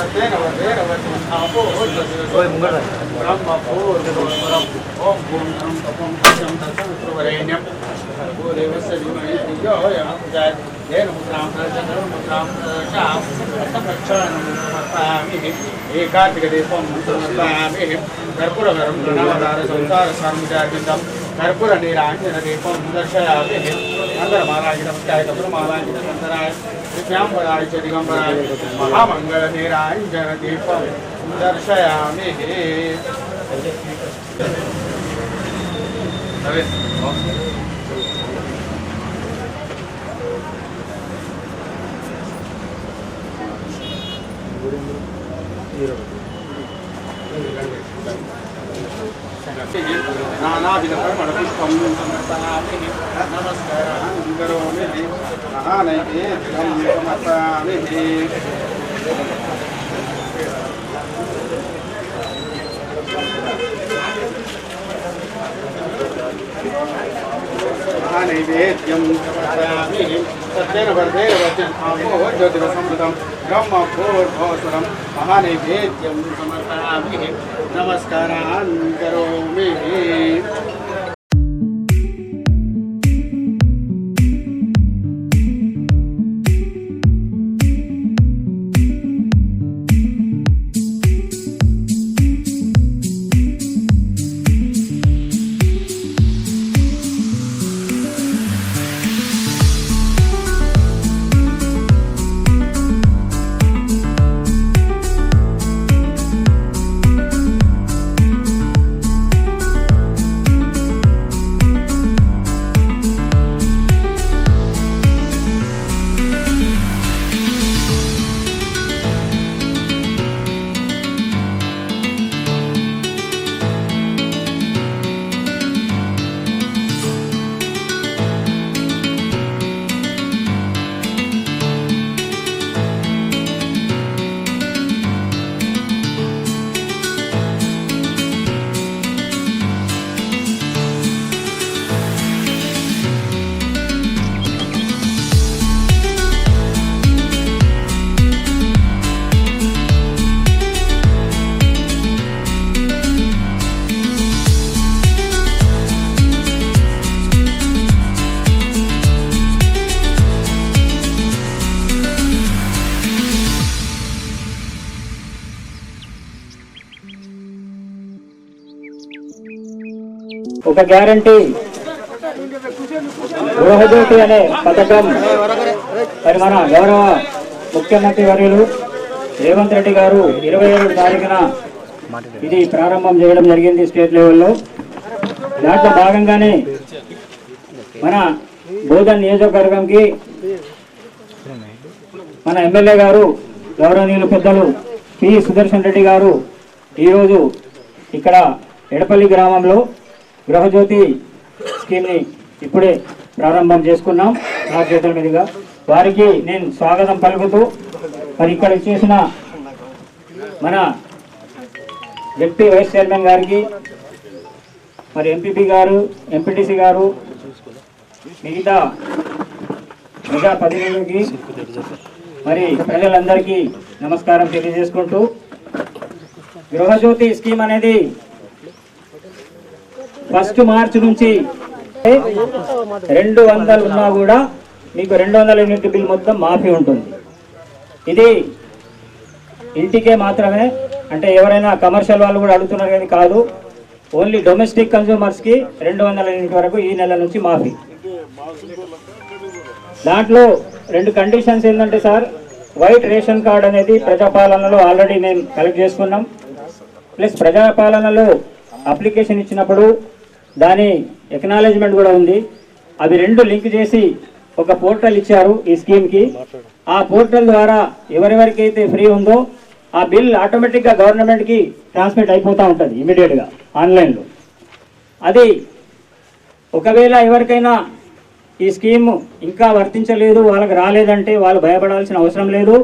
వచనాపో బ్రహ్మపూర్ణం ఓం పూర్ణం తపం సత్యం తత్సవిత్రవరేణ్యం ప్రణవదార సంసార కర్పూర నీరాంజన దీపం దర్శయామి நந்தரமாராஜிட முத்தாயிரபுரமாராஜிட நந்தராய் வித்யாம்பராய் செடிகம்பராய் மகாமங்கள நீராஞ்சன தீபம் தர்சயாமி இருபது దర్శయామి నానావిధకర్మణపుష్పం महानैवेद्यम समर्पयामि सत्येन वर्धेन वचनामो ज्योतिरसमृतं ब्रह्मभोर्भोसरं महानैवेद्यं समर्पयामि नमस्कारान् करोमि। ఒక గ్యారంటీ గృహజ్యోతి అనే పథకం. మరి మన గౌరవ ముఖ్యమంత్రి వర్యులు రేవంత్ రెడ్డి గారు ఇరవై ఏడు తారీఖున ఇది ప్రారంభం చేయడం జరిగింది స్టేట్ లెవెల్లో. దాంట్లో భాగంగానే మన బోధన్ నియోజకవర్గంకి మన ఎమ్మెల్యే గారు గౌరవనీయులు పెద్దలు పి సుదర్శన్ రెడ్డి గారు ఈరోజు ఇక్కడ ఎడపల్లి గ్రామంలో గృహజ్యోతి స్కీమ్ని ఇప్పుడే ప్రారంభం చేసుకున్నాం. నా చేతుల మీదుగా. వారికి నేను స్వాగతం పలుకుతూ మరి ఇక్కడ చేసిన మన డిప్యూటీ వైస్ చైర్మన్ గారికి మరి ఎంపీపీ గారు ఎంపీటీసీ గారు మిగతా మిగతా ప్రతినిధులకి మరి ప్రజలందరికీ నమస్కారం తెలియజేసుకుంటూ గృహజ్యోతి స్కీమ్ అనేది ఫస్ట్ మార్చ్ నుంచి రెండు వందలు ఉన్నా కూడా మీకు రెండు వందల యూనిట్ బిల్ మొత్తం మాఫీ ఉంటుంది. ఇది ఇంటికే మాత్రమే అంటే ఎవరైనా కమర్షియల్ వాళ్ళు కూడా అడుగుతున్నారు కానీ కాదు ఓన్లీ డొమెస్టిక్ కన్జ్యూమర్స్కి రెండు వందల యూనిట్ వరకు ఈ నెల నుంచి మాఫీ. దాంట్లో రెండు కండిషన్స్ ఏంటంటే సార్ వైట్ రేషన్ కార్డ్ అనేది ప్రజాపాలనలో ఆల్రెడీ మేము కలెక్ట్ చేసుకున్నాం. ప్లస్ ప్రజాపాలనలో అప్లికేషన్ ఇచ్చినప్పుడు దాని ఎక్నాలజ్మెంట్ కూడా ఉంది. అవి రెండు లింక్ చేసి ఒక పోర్టల్ ఇచ్చారు ఈ స్కీమ్కి ఆ పోర్టల్ ద్వారా ఎవరెవరికైతే ఫ్రీ ఉందో ఆ బిల్ ఆటోమేటిక్గా గవర్నమెంట్కి ట్రాన్స్మిట్ అయిపోతూ ఉంటుంది ఇమీడియట్గా ఆన్లైన్లో అది ఒకవేళ ఎవరికైనా ఈ స్కీమ్ ఇంకా వర్తించలేదు వాళ్ళకి రాలేదంటే వాళ్ళు భయపడాల్సిన అవసరం లేదు.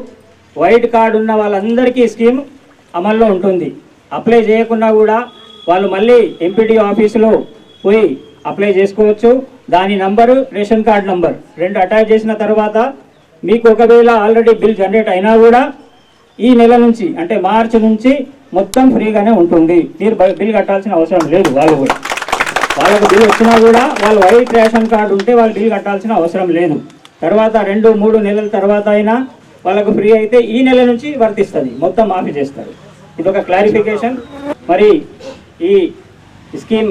వైట్ కార్డు ఉన్న వాళ్ళందరికీ ఈ స్కీమ్ అమల్లో ఉంటుంది. అప్లై చేయకుండా కూడా వాళ్ళు మళ్ళీ ఎంపీటీ ఆఫీసులో పోయి అప్లై చేసుకోవచ్చు. దాని నంబరు రేషన్ కార్డ్ నంబర్ రెండు అటాచ్ చేసిన తర్వాత మీకు ఒకవేళ ఆల్రెడీ బిల్ జనరేట్ అయినా కూడా ఈ నెల నుంచి అంటే మార్చి నుంచి మొత్తం ఫ్రీగానే ఉంటుంది. మీరు బిల్ కట్టాల్సిన అవసరం లేదు వాళ్ళు కూడా. వాళ్ళకు బిల్ వచ్చినా కూడా వాళ్ళు వైట్ రేషన్ కార్డు ఉంటే వాళ్ళు బిల్ కట్టాల్సిన అవసరం లేదు. తర్వాత రెండు మూడు నెలల తర్వాత అయినా వాళ్ళకు ఫ్రీ అయితే ఈ నెల నుంచి వర్తిస్తుంది. మొత్తం మాఫీ చేస్తారు. ఇది ఒక క్లారిఫికేషన్. మరి ఈ స్కీమ్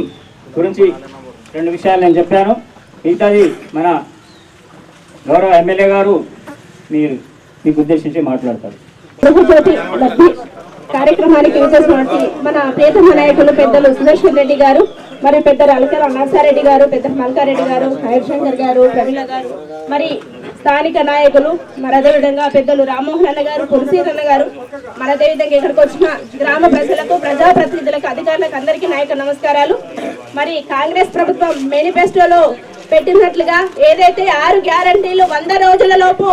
గురించి రెండు విషయాలు నేను చెప్పాను. మిగతాది మన గౌరవ ఎమ్మెల్యే గారు మీరు మీకు ఉద్దేశించి మాట్లాడతారు. కార్యక్రమానికి విచ్చేసినటువంటి మన ప్రియతమ నాయకులు పెద్దలు సుదర్శన్ రెడ్డి గారు మరి పెద్దలు అలకర నర్సారెడ్డి గారు పెద్ద మల్కారెడ్డి గారు హరిశంకర్ గారు ప్రవీణ గారు మరి స్థానిక నాయకులు మరి అదేవిధంగా పెద్దలు రామ్మోహన్ అన్న గారు పులిసీరన్న గారు మరి అదేవిధంగా ఇక్కడికి వచ్చిన గ్రామ ప్రజలకు ప్రజాప్రతినిధులకు అధికారులకు అందరికీ నాయక నమస్కారాలు. మరి కాంగ్రెస్ ప్రభుత్వం మేనిఫెస్టోలో పెట్టినట్లుగా ఏదైతే ఆరు గ్యారంటీలు వంద రోజుల లోపు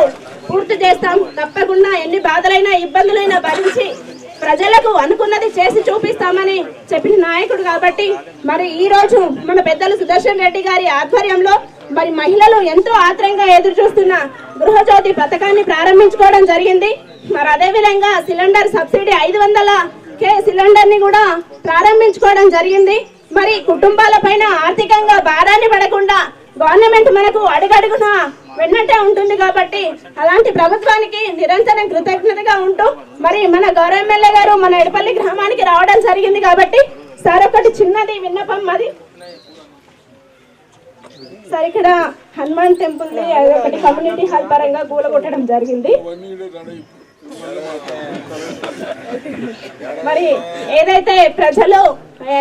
పూర్తి చేస్తాం తప్పకుండా ఎన్ని బాధలైనా ఇబ్బందులైనా భరించి ప్రజలకు అనుకున్నది చేసి చూపిస్తామని చెప్పిన నాయకుడు కాబట్టి మరి ఈ రోజు మన పెద్దలు సుదర్శన్ రెడ్డి గారి ఆధ్వర్యంలో మరి మహిళలు ఎంతో ఆత్రంగా ఎదురు చూస్తున్న గృహజ్యోతి పథకాన్ని ప్రారంభించుకోవడం జరిగింది. మరి అదే విధంగా సిలిండర్ సబ్సిడీ ఐదు వందల కే సిలిండర్ని కూడా ప్రారంభించుకోవడం జరిగింది. మరి కుటుంబాల పైన ఆర్థికంగా భారాన్ని పడకుండా గవర్నమెంట్ మనకు అడుగడుగున విన్నట్టే ఉంటుంది కాబట్టి అలాంటి ప్రభుత్వానికి నిరంతరం కృతజ్ఞతగా ఉంటూ మరి మన గౌరవ ఎమ్మెల్యే గారు మన ఎడపల్లి గ్రామానికి రావడం జరిగింది కాబట్టి సార్ ఒకటి చిన్నది విన్నపం మరి సార్ ఇక్కడ హనుమాన్ టెంపుల్ ఒకటి కమ్యూనిటీ హాల్ పరంగా కూలగొట్టడం జరిగింది. మరి ఏదైతే ప్రజలు ఏ,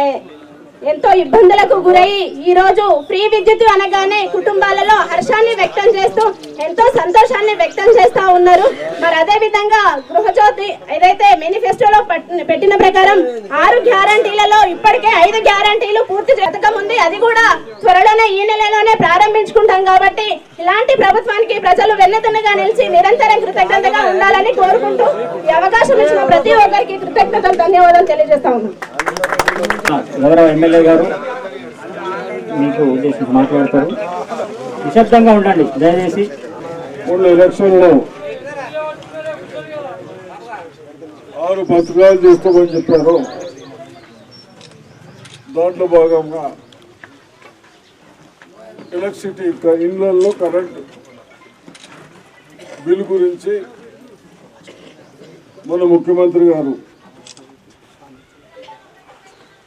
ఎంతో ఇబ్బందులకు గురై ఈ రోజు ఫ్రీ విద్యుత్ అనగానే కుటుంబాలలో హర్షాన్ని వ్యక్తం చేస్తూ ఎంతో సంతోషాన్ని వ్యక్తం చేస్తూ ఉన్నారు. మరి అదే విధంగా గృహజ్యోతి ఏదైతే మేనిఫెస్టోలో పెట్టిన ప్రకారం ఆరు గ్యారంటీలలో ఇప్పటికే ఐదు గ్యారంటీలు పూర్తి చేతకం ఉంది అది కూడా త్వరలోనే ఈ నెలలోనే ప్రారంభించుకుంటాం కాబట్టి ఇలాంటి ప్రభుత్వానికి ప్రజలు వెన్నెతనగా నిలిచి నిరంతరం కృతజ్ఞతగా ఉండాలని కోరుకుంటూ ఈ అవకాశం ఇచ్చిన ప్రతి ఒక్కరికి కృతజ్ఞతలు ధన్యవాదాలు తెలియజేస్తా ఉన్నాం. ఎమ్మెల్యే గారు మీకు ఉద్దేశించి మాట్లాడతారు. నిశ్శబ్దంగా ఉండండి దయచేసి. మొన్న ఎలక్షన్లో ఆరు పత్రికలు తీసుకోమని చెప్పారు. దాంట్లో భాగంగా ఎలక్ట్రిసిటీ క- ఇళ్ళలో కరెంట్ బిల్ గురించి మన ముఖ్యమంత్రి గారు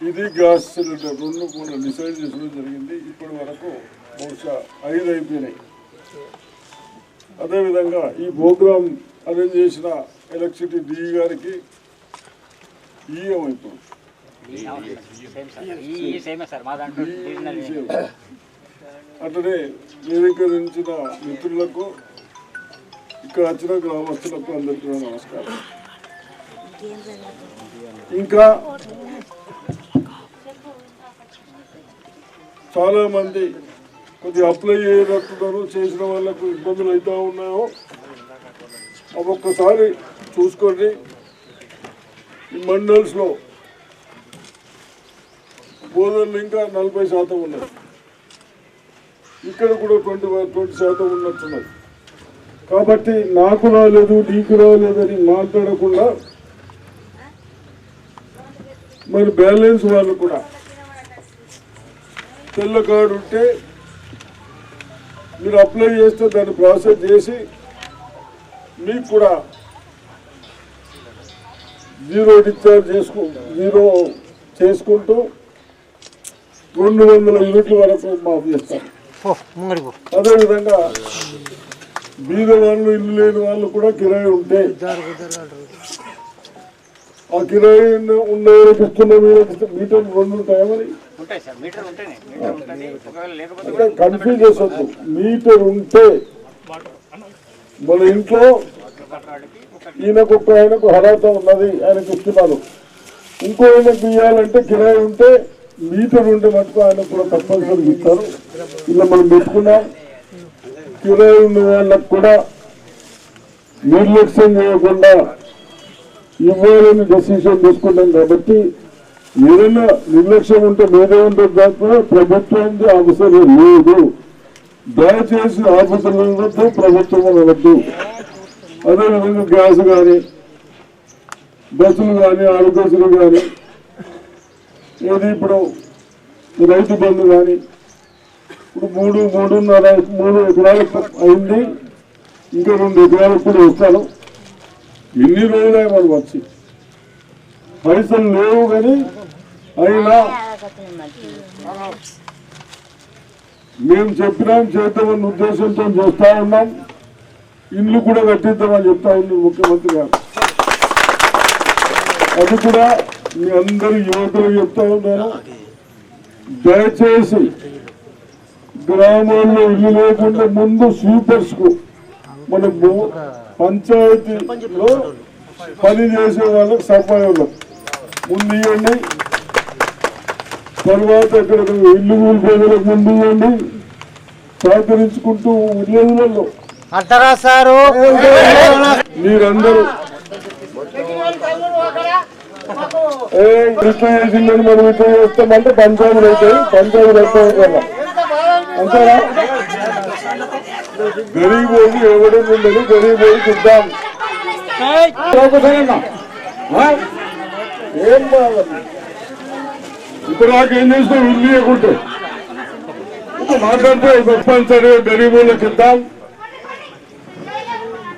ఇది గ్యాస్ సిలిండర్. రెండు కూడా డిసైడ్ చేసుకోవడం జరిగింది. ఇప్పటి వరకు బహుశా ఐదు అయిపోయినాయి. అదేవిధంగా ఈ ప్రోగ్రామ్ అరేంజ్ చేసిన ఎలక్ట్రిసిటీ డిఈ గారికి ఈఎం ఇప్పుడు అట్లనే నిరీకరించిన మిత్రులకు ఇక్కడ వచ్చిన గ్రామస్తులకు అందరికీ నమస్కారం. ఇంకా చాలా మంది కొద్దిగా అప్లై చేయనట్టున్నారు చేసిన వాళ్ళకు ఇబ్బందులు అవుతా ఉన్నాయో. అవి ఒక్కసారి చూసుకోండి. ఈ మండల్స్లో బోధనలు ఇంకా నలభై శాతం ఉన్నాయి ఇక్కడ కూడా ట్వంటీ ట్వంటీ శాతం ఉన్నట్టున్నది. కాబట్టి నాకు రాలేదు నీకు రాలేదని మాట్లాడకుండా మరి బ్యాలెన్స్ వాళ్ళు కూడా. తెల్ల కార్డు ఉంటే మీరు అప్లై చేస్తే దాన్ని ప్రాసెస్ చేసి మీకు కూడా జీరో డిశ్చార్జ్ చేసుకు జీరో చేసుకుంటూ రెండు వందల యూనిట్ల వరకు మాఫ్ చేస్తారు. అదేవిధంగా బీద వాళ్ళు ఇల్లు లేని వాళ్ళు కూడా కిరాయి ఉంటే ఆ కిరాయి ఉన్న- ఇస్తున్న రెండు మీటర్ లేకపోతే అంటే కన్ఫ్యూజ్ చేసొద్దు. మీటర్ ఉంటే మన ఇంట్లో ఈయనకు ఒక ఆయనకు అర్హత ఉన్నది ఆయనకు ఇస్తున్నారు ఇంకో ఆయనకు ఇవ్వాలంటే కిరాయి ఉంటే మీటర్ ఉంటే మటుకు ఆయనకు కూడా తప్పనిసరిగా ఇస్తారు. ఇలా మనం పెట్టుకున్నాం కిరాయి ఉన్న వాళ్ళకు కూడా నిర్లక్ష్యం చేయకుండా ఇవ్వాలని డెసిషన్ తీసుకుంటాం కాబట్టి ఏదైనా నిర్లక్ష్యం ఉంటే మీదే ఉంటుంది తప్ప ప్రభుత్వానికి అవసరం లేదు. దయచేసి ఆఫీసులతో ప్రభుత్వం ఉండొద్దు అదేవిధంగా గ్యాస్ కానీ బస్సులు కానీ ఆరోగ్యశ్రీ కానీ ఏది ఇప్పుడు రైతు బంధు కానీ ఇప్పుడు మూడు మూడున్నర మూడు ఎకరాలకు అయింది. ఇంకా రెండు ఎకరాలకు కూడా ఇస్తాను. ఎన్ని రోజులే మనం వచ్చి? పైసలు లేవు కానీ అయినా మేము చెప్పినాం చేద్దామన్న ఉద్దేశంతో చేస్తా ఉన్నాం. ఇల్లు కూడా కట్టిద్దామని చెప్తా ఉంది ముఖ్యమంత్రి గారు. అది కూడా మీ అందరి యువతలు చెప్తా ఉన్నాను దయచేసి గ్రామాల్లో ఇల్లు లేకుండా ముందు స్వీపర్స్కు మన పంచాయతీలో పని చేసే వాళ్ళకి సఫాయంలో ముందు ఇవ్వండి. తర్వాత ఇక్కడ ఇల్లు కూలిపోయేలకు ముందు ఇవ్వండి. సహకరించుకుంటూ సారు? మీరందరూ. ఇట్లా చేసిందని మనం ఇట్లా చేస్తామంటే పంచాయతీలు అవుతాయి. పంచాయతీలు అయిపోయి కదా. అంతేనా? గరీబ్ వాళ్ళు ఎవరు ఉండదు గరీబ్ చూద్దాం? ఏం ఇప్పుడు నాకు ఏం చేస్తాం ఇవ్వకుంటే ఇప్పుడు మాట్లాడితే తప్పనిసరిగా గరీబ్ వాళ్ళకి ఇద్దాం.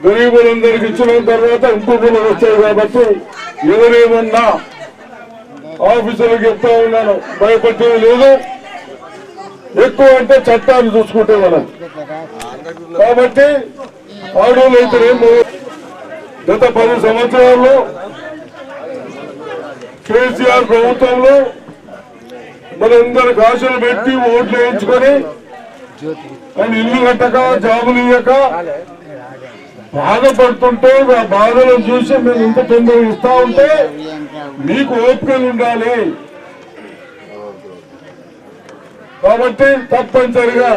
గరీబులందరికి ఇచ్చిన తర్వాత ఇంకొకరు వచ్చాయి కాబట్టి ఎవరేమన్నా ఆఫీసులకు చెప్తా ఉన్నాను భయపడేది లేదు. ఎక్కువ అంటే చట్టాన్ని చూసుకుంటే మనం. కాబట్టి ఆడోళ్ళు అయితేనేమో గత పది సంవత్సరాల్లో కేసీఆర్ ప్రభుత్వంలో మనందరికి ఆశలు పెట్టి ఓట్లు వేయించుకొని ఆయన ఇల్లు కట్టక జాబులు ఇవ్వక బాధపడుతుంటే ఆ బాధలను చూసి మేము ఇంత తొందరగా ఇస్తా ఉంటే మీకు ఓపికలు ఉండాలి. కాబట్టి తప్పనిసరిగా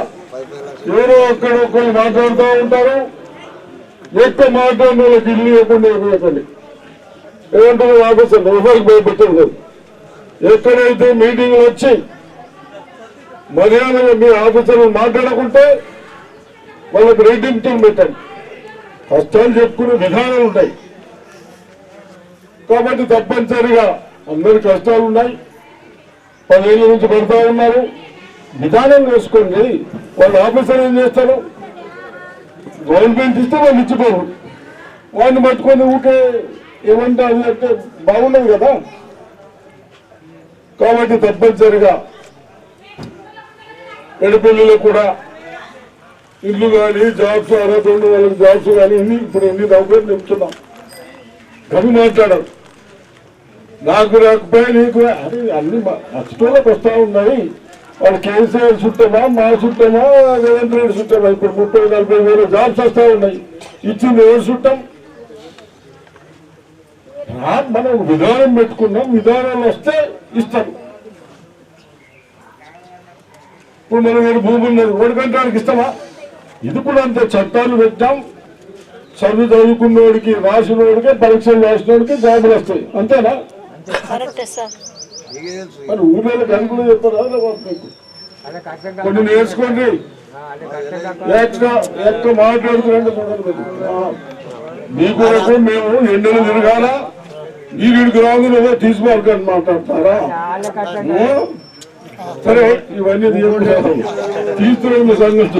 ఎవరో ఒక్కడ ఒకరు మాట్లాడుతూ ఉంటారు. ఎక్కువ మాట్లాడిన వాళ్ళకి ఇల్లు ఇవ్వకుండా ఇవ్వకండి. ఏమంటారు ఆఫీసర్ ఎవరికి భయపెట్టదు ఎక్కడైతే మీటింగ్లు వచ్చి మర్యాదగా మీ ఆఫీసర్లు మాట్లాడకుంటే వాళ్ళకి రేటింగ్తో పెట్టండి. కష్టాలు చెప్పుకునే విధానాలు ఉంటాయి. కాబట్టి తప్పనిసరిగా అందరి కష్టాలు ఉన్నాయి. పదేళ్ళ నుంచి పడతా ఉన్నారు. విధానం వేసుకోండి. వాళ్ళ ఆఫీసర్ ఏం చేస్తారు? గవర్నమెంట్ ఇస్తే వాళ్ళు ఇచ్చిపోరు వాడిని పట్టుకొని ఊకే ఏమంటే అది అంటే బాగుండదు కదా? కాబట్టి తప్పనిసరిగా పెడపిల్లలు కూడా ఇల్లు కానీ జాబ్స్ అర్హత రెండు వాళ్ళకి జాబ్స్ కానీ ఇన్ని ఇప్పుడు ఇన్ని నౌకర్లు చెప్తున్నాం కవి మాట్లాడారు నాకు రాకపోయా నీకు అది అన్ని అష్టోళ్ళకి వస్తూ ఉన్నాయి. వాళ్ళు కేసీఆర్ చుట్టమా మా చుట్టమా రేవంత్ రెడ్డి చుట్టమా? ఇప్పుడు ముప్పై నలభై వేల జాబ్స్ వస్తా ఉన్నాయి. ఇచ్చింది ఎవరు చుట్టం? మనం విధానం పెట్టుకున్నాం. విధానాలు వస్తే ఇస్తారు. ఇప్పుడు మనం ఏడు భూమి ఉన్నది ఓడికంటానికి ఇస్తామా? ఇది కూడా అంతే చట్టాలు పెట్టాం. చదువు చదువుకున్నోడికి రాసినోడికి పరీక్షలు రాసినోడికి జాబులు వస్తాయి. అంతేనా? మరి ఊళ్ళోకి అనుకుని చెప్తారా లేకపోతే మీకు? కొన్ని నేర్చుకోండి ఎక్క ఎక్క మాట్లాడుతున్నాంటే చూడండి మీరు. ఆ, మీ కొరకు మేము ఎండలు తిరగాల ఈ వీడికి రాగులు తీసుకోవాలని మాట్లాడతారా? సరే ఇవన్నీ తీసుకునే సంగతి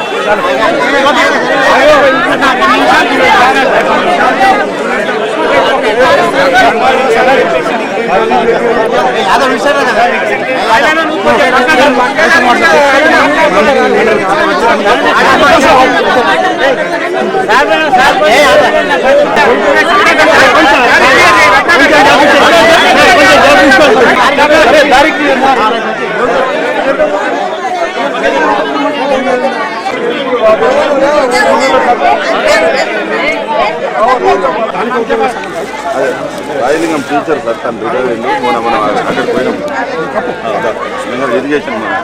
तारीख చూస్తుంది రాయలింగం టీచర్ సార్ తను రిటైర్ అయింది మన మనం అక్కడ పోయినాం. మేము ఎడ్యుకేషన్ మనం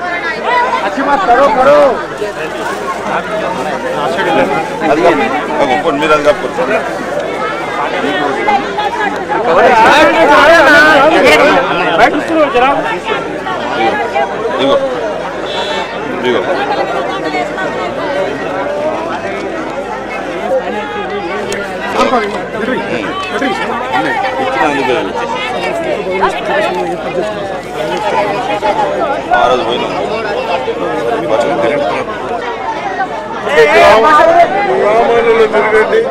అది కప్పుకోండి మీరు అది కప్పుకోండి ఇగో ఇగో ఆ రోజు గ్రామాలలో తిరగండి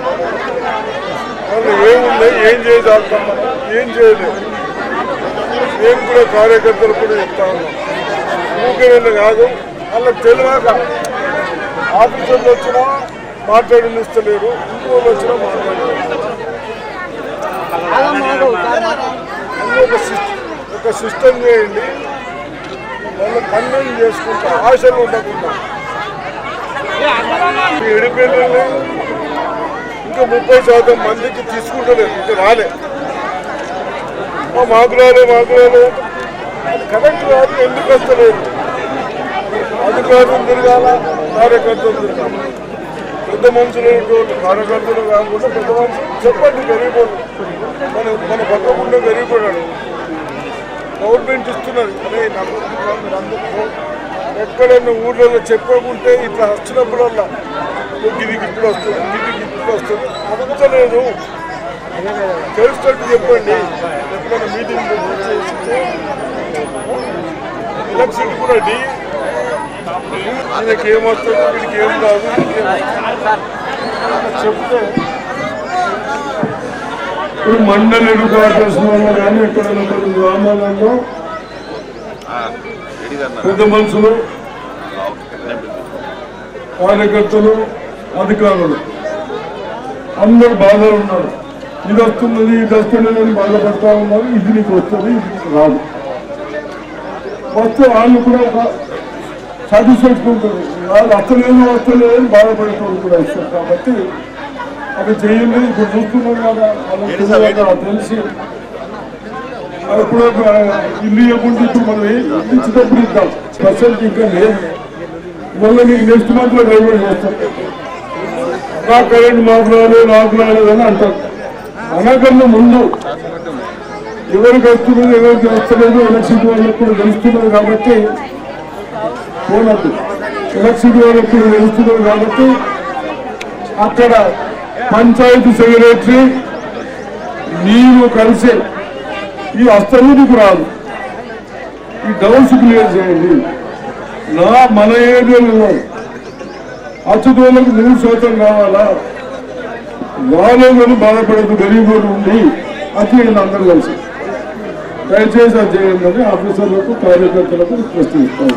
వాళ్ళు ఏమున్నాయి ఏం చేయదాం ఏం చేయలేదు మేము కూడా కార్యకర్తలు కూడా చెప్తా ఉన్నాం ఊరికే కాదు అలా తెలియక ఆఫీసర్లు వచ్చినా మాట్లాడినిస్తలేరు ఇంకో వచ్చినా మాట్లాడలేదు అన్నీ ఒక సిస్టమ్ ఒక సిస్టమ్ చేయండి. వాళ్ళు కన్వీన్ చేసుకుంటా. ఆశలు ఉండకుండా. ఈ ఇంకా ముప్పై శాతం మందికి తీసుకుంటలేదు. ఇంకా రాలే. మాకు రాలే మాకు రాలే అది కరెక్ట్ కాదు ఎందుకు వస్తలేదు? అధికారులు తిరగాల కార్యకర్తలు తిరగాల. పెద్ద మనుషులు కార్యకర్తలు కాకుండా పెద్ద మనుషులు చెప్పండి గరీబోడు మన మన పక్కకుండా గరీబోడాడు గవర్నమెంట్ ఇస్తున్నది అదే నాకు కాదు, అందరూ ఎక్కడైనా ఊళ్ళలో చెప్పకుంటే ఇట్లా వచ్చినప్పుడల్లా ఇది ఇప్పుడు వస్తుంది ఇది ఇప్పుడు వస్తుంది అడుగుతలేదు తెలుసుకుంటూ చెప్పండి ఎప్పుడైనా మీటింగ్ ఎలక్షన్ కూడా డి ఏమొస్తుంది వీడికి ఏం రాదు చెప్తే ఇప్పుడు మండలి ఎన్నికలు కానీ ఎక్కడైనా కొన్ని గ్రామాలలో పెద్ద మనుషులు కార్యకర్తలు అధికారులు అందరూ బాధలు ఉన్నారు. ఇది వస్తున్నది ఇది వస్తున్నది అని బాధపడతా ఉన్నారు. ఇది నీకు వస్తుంది ఇది రాదు. వస్తే వాళ్ళు కూడా సాటిస్ఫాక్షన్ వాళ్ళు వస్తలేదు వస్తలేదు అని బాధపడేటోళ్ళు కూడా ఇస్తారు కాబట్టి అది చేయండి. ఇప్పుడు చూస్తున్నాం కదా వాళ్ళకి తెలిసి ఒక ఇల్లు ఇవ్వకుండా ఇప్పుడు మనం ఇల్లు ఇచ్చినప్పుడు ఇద్దాం. స్పెషల్ ఇంకా లేదు. మళ్ళీ నీకు నెక్స్ట్ మంత్లో డైవర్ట్ చేస్తాం నా కరెంట్ మాకు రాలేదు నాకు రాలేదు అని అంటారు. అనకన్నా ముందు ఎవరికి వస్తున్నది ఎవరికి వస్తలేదు ఎలక్షన్ వాళ్ళకి కూడా తెలుస్తున్నది కాబట్టి పోనద్దు. ఎలక్షన్ వరకు కూడా కాబట్టి అక్కడ పంచాయతీ సెక్రటరీ నీవు కలిసి ఈ అస్తలు రాదు. ఈ డౌన్స్ క్లియర్ చేయండి. నా మన ఏరియాలో అచ్చుతోళ్ళకు మూడు శాతం కావాలా? వాళ్ళని బాధపడదు గరీబ్ ఉండి అది చేయండి అందరూ కలిసి. దయచేసి అది చేయండి అని ఆఫీసర్లకు కార్యకర్తలకు రిక్వెస్ట్ ఇస్తాను